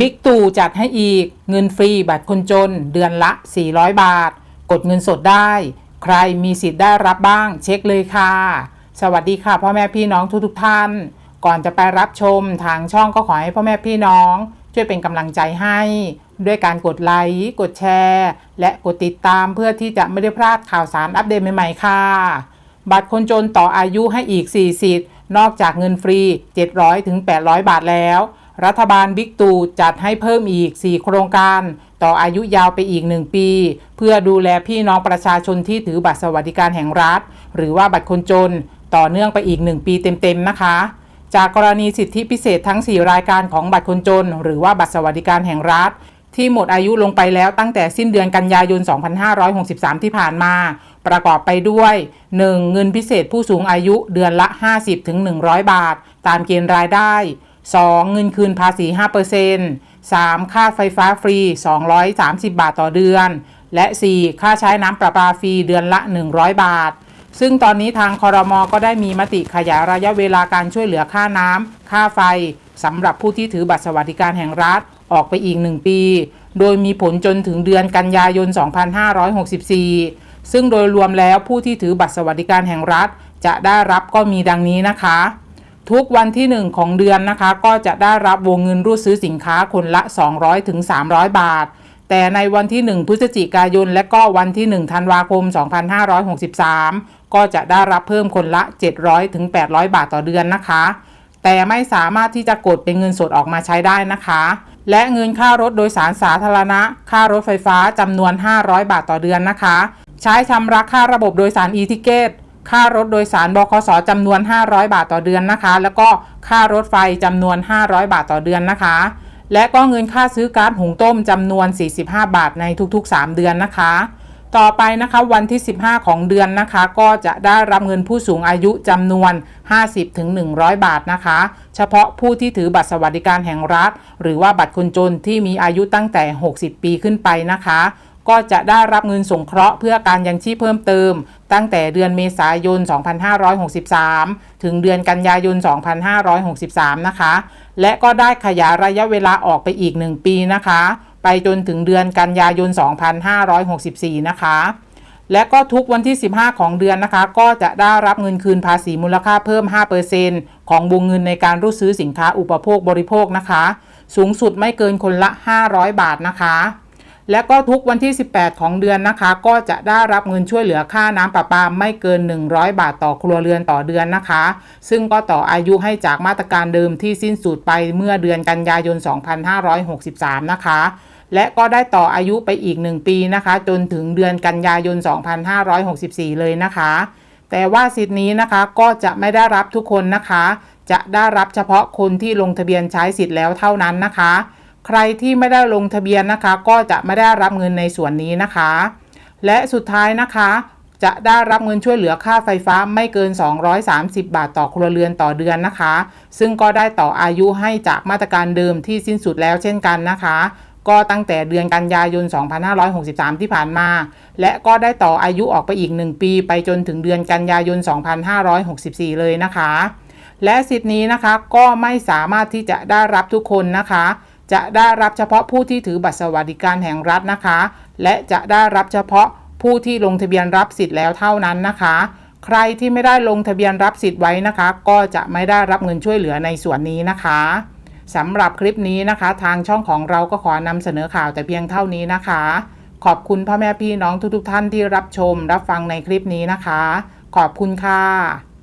บิ๊กตู่จัดให้อีก เงินฟรีบัตรคนจน เดือนละ 400 บาท กดเงินสดได้ ใครมีสิทธิ์ได้รับบ้าง เช็คเลยค่ะ สวัสดีค่ะ พ่อแม่พี่น้องทุกๆทท่าน ก่อนจะไปรับชมทางช่องก็ขอให้พ่อแม่พี่น้อง ช่วยเป็นกำลังใจให้ ด้วยการกดไลค์กดแชร์ และกดติดตามเพื่อที่จะไม่ได้พลาดข่าวสารอัปเดตใหม่ๆค่ะ บัตรคนจนต่ออายุให้อีก4สิทธิ์นอกจากเงินฟรี 700ถึง800 บาทแล้ว รัฐบาลบิ๊กตู่จัดให้เพิ่มอีก 4 โครงการ ต่ออายุยาวไปอีก 1 ปี เพื่อดูแลพี่น้องประชาชนที่ถือบัตรสวัสดิการแห่งรัฐ หรือว่าบัตรคนจน ต่อเนื่องไปอีก 1 ปีเต็มๆนะคะ จากกรณีสิทธิพิเศษทั้ง 4 รายการของบัตรคนจน หรือว่าบัตรสวัสดิการแห่งรัฐที่หมดอายุลงไปแล้วตั้งแต่สิ้นเดือนกันยายน 2563 ที่ผ่านมา ประกอบไปด้วย 1. เงินพิเศษผู้สูงอายุเดือนละ 50-100 บาท ตามเกณฑ์รายได้ 2. เงินคืนภาษี 5% 3. ค่าไฟฟ้าฟรี 230 บาทต่อเดือน และ 4. ค่าใช้น้ำประปาฟรีเดือนละ 100 บาท ซึ่งตอนนี้ทางคอรมอก็ได้มีมติขยายระยะเวลาการช่วยเหลือค่าน้ำค่าไฟสำหรับผู้ที่ถือบัตรสวัสดิการแห่งรัฐออกไปอีก 1 ปี โดยมีผลจนถึงเดือนกันยายน 2564 ซึ่งโดยรวมแล้วผู้ที่ถือบัตรสวัสดิการแห่งรัฐจะได้รับก็มีดังนี้นะคะ ทุกวันที่ 1 ของเดือนนะคะ ก็จะได้รับวงเงินรูดซื้อสินค้าคนละ200ถึง300 บาท แต่ในวันที่ 1 พฤศจิกายน และก็วันที่ 1 ธันวาคม 2563 ก็จะได้รับเพิ่มคนละ 700ถึง800 บาทต่อเดือนนะคะ แต่ไม่สามารถที่จะกดเป็นเงินสดออกมาใช้ได้นะคะ และเงินค่ารถโดยสารสาธารณะ ค่ารถไฟฟ้าจำนวน 500 บาทต่อเดือนนะคะ ใช้ชำระค่าระบบโดยสาร e-ticket ค่ารถโดยสารบคสจำนวน 500 บาทต่อเดือนนะคะ แล้วก็ค่ารถไฟจำนวน 500 บาทต่อเดือนนะคะ และก็เงินค่าซื้อก๊าซหุงต้มจำนวน 45 บาทในทุกๆ 3 เดือนนะคะ ต่อไปนะคะวันที่ 15 ของเดือนนะคะ ก็จะได้รับเงินผู้สูงอายุจำนวน 50-100 บาทนะคะ เฉพาะผู้ที่ถือบัตรสวัสดิการแห่งรัฐ หรือว่าบัตรคนจนที่มีอายุตั้งแต่ 60 ปีขึ้นไปนะคะ ก็จะได้รับเงินสงเคราะห์เพื่อการยังชีพเพิ่มเติม ตั้งแต่เดือนเมษายน 2563 ถึงเดือนกันยายน 2563 นะคะ และก็ได้ขยายระยะเวลาออกไปอีก 1 ปีนะคะ ไปจนถึงเดือนกันยายน 2564 นะคะและก็ทุกวันที่ 15 ของเดือนนะคะ ก็จะได้รับเงินคืนภาษีมูลค่าเพิ่ม 5%ของวงเงินในการรูดซื้อสินค้าอุปโภคบริโภคนะคะ สูงสุดไม่เกินคนละ 500 บาทนะคะ และก็ทุกวันที่ 18 ของเดือนนะคะ ก็จะได้รับเงินช่วยเหลือค่าน้ำประปาไม่เกิน 100 บาทต่อครัวเรือนต่อเดือนนะคะ ซึ่งก็ต่ออายุให้จากมาตรการเดิมที่สิ้นสุดไปเมื่อเดือนกันยายน 2563 นะคะ และก็ได้ต่ออายุไปอีก 1 ปีนะคะ จนถึงเดือนกันยายน 2564 เลยนะคะ แต่ว่าสิทธินี้นะคะก็จะไม่ได้รับทุกคนนะคะ จะได้รับเฉพาะคนที่ลงทะเบียนใช้สิทธิ์แล้วเท่านั้นนะคะ ใครที่ไม่ได้ลงทะเบียนนะคะ ก็จะไม่ได้รับเงินในส่วนนี้นะคะ และสุดท้ายนะคะ จะได้รับเงินช่วยเหลือค่าไฟฟ้าไม่เกิน 230 บาทต่อครัวเรือนต่อเดือนนะคะ ซึ่งก็ได้ต่ออายุให้จากมาตรการเดิมที่สิ้นสุดแล้วเช่นกันนะคะ ก็ตั้งแต่เดือนกันยายน 2563 ที่ผ่านมา และก็ได้ต่ออายุออกไปอีก 1 ปี ไปจนถึงเดือนกันยายน 2564 เลยนะคะ และสิทธินี้นะคะก็ไม่สามารถที่จะได้รับทุกคนนะคะ จะได้รับเฉพาะผู้ที่ถือบัตรสวัสดิการแห่งรัฐนะคะ และจะได้รับเฉพาะผู้ที่ลงทะเบียนรับสิทธิ์แล้วเท่านั้นนะคะ ใครที่ไม่ได้ลงทะเบียนรับสิทธิ์ไว้นะคะ ก็จะไม่ได้รับเงินช่วยเหลือในส่วนนี้นะคะสำหรับคลิปนี้นะคะ ทางช่องของเราก็ขอนำเสนอข่าวแต่เพียงเท่านี้นะคะ ขอบคุณพ่อแม่พี่น้องทุกๆ ท่านที่รับชม รับฟังในคลิปนี้นะคะ ขอบคุณค่ะ